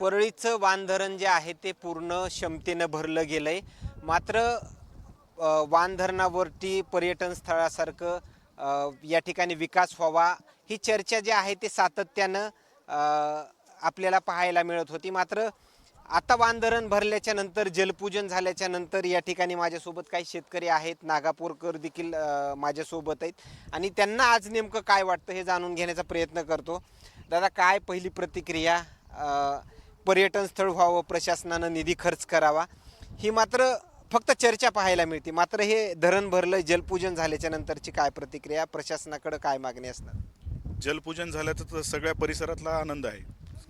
परळीचं वानधरण जे आहे ते पूर्ण क्षमतेनं भरलं गेलं आहे मात्र वानधरणावरती पर्यटन स्थळासारखं या ठिकाणी विकास व्हावा ही चर्चा जी आहे ते सातत्यानं आपल्याला पाहायला मिळत होती. मात्र आता वानधरण भरल्याच्या नंतर जलपूजन झाल्याच्यानंतर या ठिकाणी माझ्यासोबत काही शेतकरी आहेत. नागापूरकर देखील माझ्यासोबत आहेत. आणि त्यांना आज नेमकं काय वाटतं हे जाणून घेण्याचा प्रयत्न करतो. दादा काय पहिली प्रतिक्रिया पर्यटन स्थळ व्हावं प्रशासनानं निधी खर्च करावा ही मात्र फक्त चर्चा पाहायला मिळते. मात्र हे धरण भरलं जलपूजन झाल्याच्या नंतरची काय प्रतिक्रिया प्रशासनाकडे काय मागणी असणार? जलपूजन झाल्याचं तर सगळ्या परिसरातला आनंद आहे.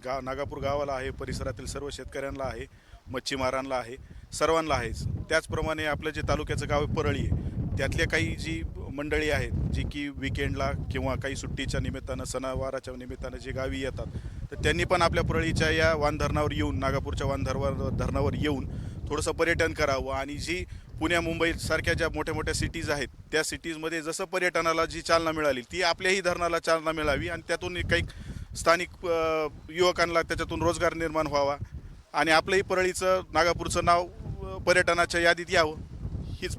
गा नागापूर गावाला आहे परिसरातील सर्व शेतकऱ्यांना आहे मच्छीमारांना आहे सर्वांना आहे. त्याचप्रमाणे आपलं जे तालुक्याचं गाव आहे परळी आहे त्यातल्या काही जी मंडळी आहेत जी की विकेंडला किंवा काही सुट्टीच्या निमित्तानं सणावाराच्या निमित्तानं जे गावी येतात तर त्यांनी पण आपल्या परळीच्या या वानधरणावर येऊन नागापूरच्या वानधरवर धरणावर येऊन थोडंसं पर्यटन करावं. आणि जी पुण्या मुंबई सारख्या ज्या मोठ्या मोठ्या सिटीज आहेत त्या सिटीजमध्ये जसं पर्यटनाला जी चालना मिळाली ती आपल्याही धरणाला चालना मिळावी आणि त्यातून काही स्थानिक युवकांना त्याच्यातून रोजगार निर्माण व्हावा आणि आपलंही परळीचं नागापूरचं नाव पर्यटनाच्या यादीत यावं हीच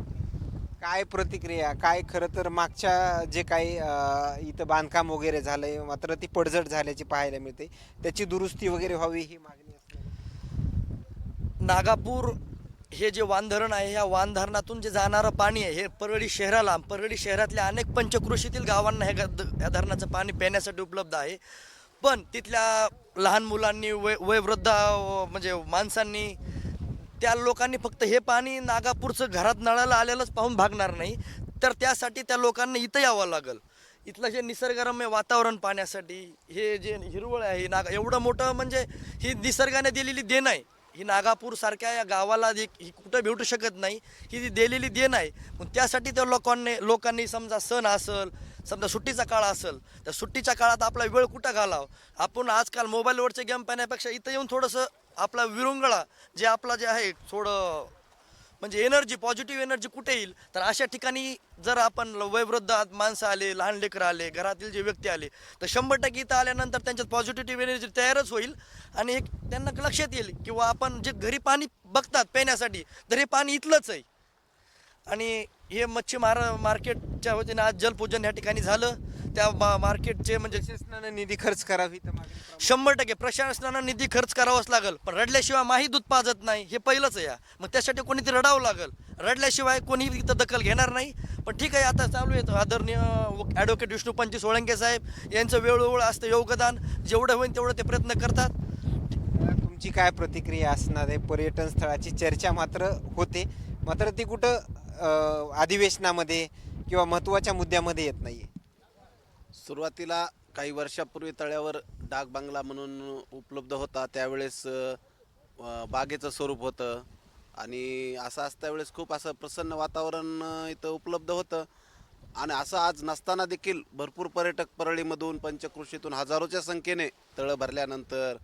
काय प्रतिक्रिया काय खरं तर मागच्या जे काही इथं बांधकाम वगैरे झालंय मात्र ती पडझड झाल्याची पाहायला मिळते. त्याची दुरुस्ती वगैरे व्हावी ही मागणी असते. नागापूर हे जे वानधरण आहे ह्या वानधरणातून जे जाणारं पाणी आहे हे परळी शहराला परळी शहरातल्या अनेक पंचक्रोशीतील गावांना हे गद- या धरणाचं पाणी पिण्यासाठी उपलब्ध आहे. पण तिथल्या लहान मुलांनी वय वयवृद्ध म्हणजे माणसांनी त्या लोकांनी फक्त हे पाणी नागापूरचं घरात नळाला आलेलंच पाहून भागणार नाही. तर त्यासाठी त्या लोकांना इथं यावं लागल. इथलं जे निसर्गरम्य वातावरण पाहण्यासाठी हे जे हिरवळ आहे नागा एवढं मोठं म्हणजे ही निसर्गाने दिलेली देण आहे. ही नागापूरसारख्या या गावाला जे ही कुठं भेटू शकत नाही ही जी दिलेली देण आहे. मग त्यासाठी त्या लोकांनी लोकांनी समजा सण असेल समजा सुट्टीचा काळ असेल तर सुट्टीच्या काळात आपला वेळ कुठं घालावं? आपण आजकाल मोबाईलवरचे गेम पाहण्यापेक्षा इथं येऊन थोडंसं आपला विरुंगळा जे आपला जे आहे थोडं म्हणजे एनर्जी पॉझिटिव्ह एनर्जी कुठे येईल? तर अशा ठिकाणी जर आपण वयवृद्ध आत- माणसं आले लहान लेकरं आले घरातील जे व्यक्ती आले तर शंभर टक्के इथं आल्यानंतर त्यांच्यात पॉझिटिव्ह एनर्जी तयारच होईल. आणि एक त्यांना लक्षात येईल किंवा आपण जे घरी पाणी बघतात पिण्यासाठी तर हे पाणी इथलंच आहे. आणि हे मच्छीमार मार्केटच्या वतीने आज जलपूजन या ठिकाणी झालं. त्या मा- मार्केटचे म्हणजे प्रशासनानं निधी खर्च करावी तर मागणी प्रमाणे. शंभर टक्के. प्रशासनानं निधी खर्च करावाच लागेल. पण रडल्याशिवाय माही दूध पाजत नाही हे पहिलंच आहे या. मग त्यासाठी कोणीतरी रडावं लागेल. रडल्याशिवाय कोणी इथं दखल घेणार नाही. पण ठीक आहे आता चालू आहे. आदरणीय ॲडव्होकेट विष्णू पंची सोळंके साहेब यांचं वेळोवेळ असतं योगदान. जेवढं होईल तेवढं ते प्रयत्न करतात. तुमची काय प्रतिक्रिया असणार आहे? पर्यटन स्थळाची चर्चा मात्र होते. मात्र ती कुठं अ, अधिवेशनामध्ये किंवा महत्त्वाच्या मुद्द्यामध्ये येत नाहीये. सुरुवातीला काही वर्षापूर्वी तळ्यावर डाक बंगला म्हणून उपलब्ध होता त्यावेळेस अ, बागेचं स्वरूप होतं आणि असं असता वेळेस खूप असं प्रसन्न वातावरण अ, इथं उपलब्ध होतं. आणि असं आज नसताना देखील भरपूर पर्यटक परळीमधून पंचकृषीतून हजारोच्या संख्येने तळं भरल्यानंतर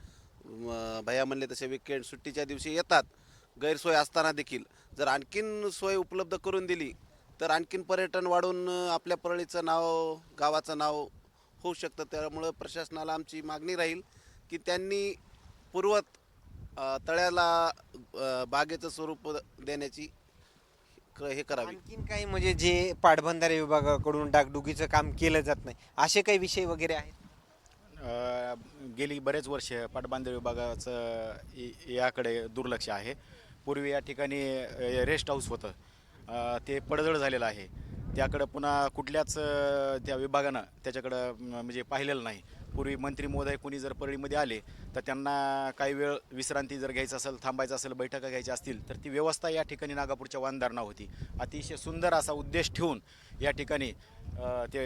म, भैया म्हणले तसे विकेंड सुट्टीच्या दिवशी येतात. गैरसोय असताना देखील जर आणखीन सोय उपलब्ध करून दिली तर आणखीन पर्यटन वाढून आपल्या परळीचं नाव गावाचं नाव होऊ शकतं. त्यामुळं प्रशासनाला आमची मागणी राहील की त्यांनी पूर्वत तळ्याला बागेचं स्वरूप देण्याची क- हे करावी. आणखीन काही म्हणजे जे पाटबंधारे विभागाकडून डागडुगीचं काम केलं जात नाही असे काही विषय वगैरे आहेत? गेली बरेच वर्ष पाटबंधारे विभागाचं याकडे दुर्लक्ष आहे. पूर्वी या ठिकाणी रेस्ट हाऊस होतं. ते पडझड झालेलं आहे. त्याकडं पुन्हा कुठल्याच त्या विभागानं त्याच्याकडं म्हणजे पाहिलेलं नाही. पूर्वी मंत्री महोदय कोणी जर परळीमध्ये आले तर त्यांना काही वेळ विश्रांती जर घ्यायचं असेल थांबायचं असेल बैठका घ्यायच्या असतील तर ती व्यवस्था या ठिकाणी नागापूरच्या वानदारणा होती. अतिशय सुंदर असा उद्देश ठेवून या ठिकाणी ते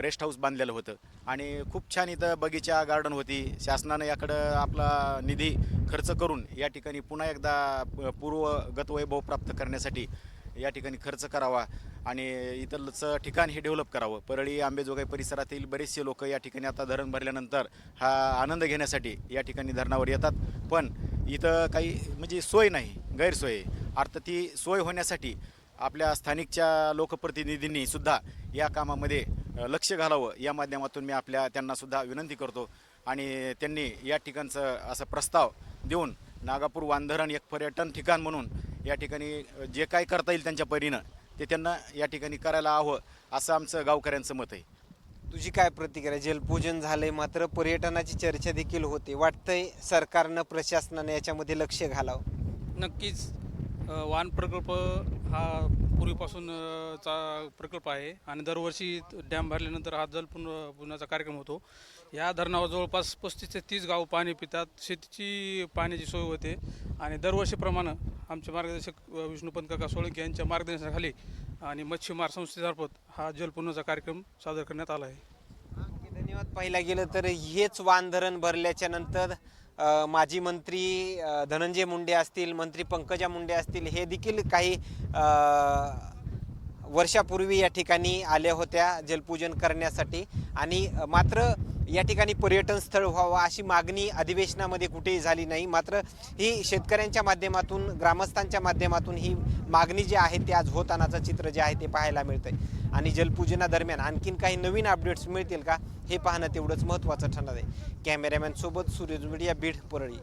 रेस्ट हाऊस बांधलेलं होतं. आणि खूप छान इथं बगीचा गार्डन होती. शासनानं याकडं आपला निधी खर्च करून या ठिकाणी पुन्हा एकदा पूर्वगत वैभव प्राप्त करण्यासाठी या ठिकाणी खर्च करावा आणि इथलचं ठिकाण हे डेव्हलप करावं. परळी आंबेजोगाई परिसरातील बरेचसे लोक या ठिकाणी आता धरण भरल्यानंतर हा आनंद घेण्यासाठी या ठिकाणी धरणावर येतात. पण इथं काही म्हणजे सोय नाही गैरसोय. अर्थ अर्थात ती सोय होण्यासाठी आपल्या स्थानिकच्या लोकप्रतिनिधींनी सुद्धा या कामामध्ये लक्ष घालावं. या माध्यमातून मी आपल्या त्यांना सुद्धा विनंती करतो आणि त्यांनी या ठिकाणचं असं प्रस्ताव देऊन नागापूर वांधरण एक पर्यटन ठिकाण म्हणून या ठिकाणी जे काय करता येईल त्यांच्या परीनं ते त्यांना या ठिकाणी करायला हवं असं आमचं गावकऱ्यांचं मत आहे. तुझी काय प्रतिक्रिया? जलपूजन झालंय मात्र पर्यटनाची चर्चा देखील होते. वाटतंय सरकारनं प्रशासनाने याच्यामध्ये लक्ष घालावं. नक्कीच वान प्रकल्प हा पूर्वीपासून चा प्रकल्प आहे आणि दरवर्षी डॅम भरल्यानंतर हा जल पुन पुण्याचा कार्यक्रम होतो. या धरणावर जवळपास पस्तीस ते तीस गाव पाणी पितात. शेतीची पाण्याची सोय होते आणि दरवर्षीप्रमाणे आमचे मार्गदर्शक अ, विष्णुपंत काका सोळंकी यांच्या मार्गदर्शनाखाली आणि मच्छीमार संस्थेमार्फत हा जलपूर्णचा कार्यक्रम सादर करण्यात आला आहे. धन्यवाद. पाहिला गेलं तर हेच वान धरण भरल्याच्या नंतर माजी मंत्री धनंजय मुंडे असतील मंत्री पंकजा मुंडे असतील हे देखील काही वर्षापूर्वी या ठिकाणी आल्या होत्या जलपूजन करण्यासाठी. आणि मात्र या ठिकाणी पर्यटन स्थळ व्हावं अशी मागणी अधिवेशनामध्ये कुठेही झाली नाही. मात्र ही शेतकऱ्यांच्या माध्यमातून ग्रामस्थांच्या माध्यमातून ही मागणी जी आहे ती आज होतानाचं चित्र जे आहे ते पाहायला मिळतंय. आणि जलपूजनादरम्यान आणखीन काही नवीन अपडेट्स मिळतील का हे पाहणं तेवढंच महत्त्वाचं ठरणार आहे. कॅमेरामॅनसोबत सूर्य मीडिया बीड परळी.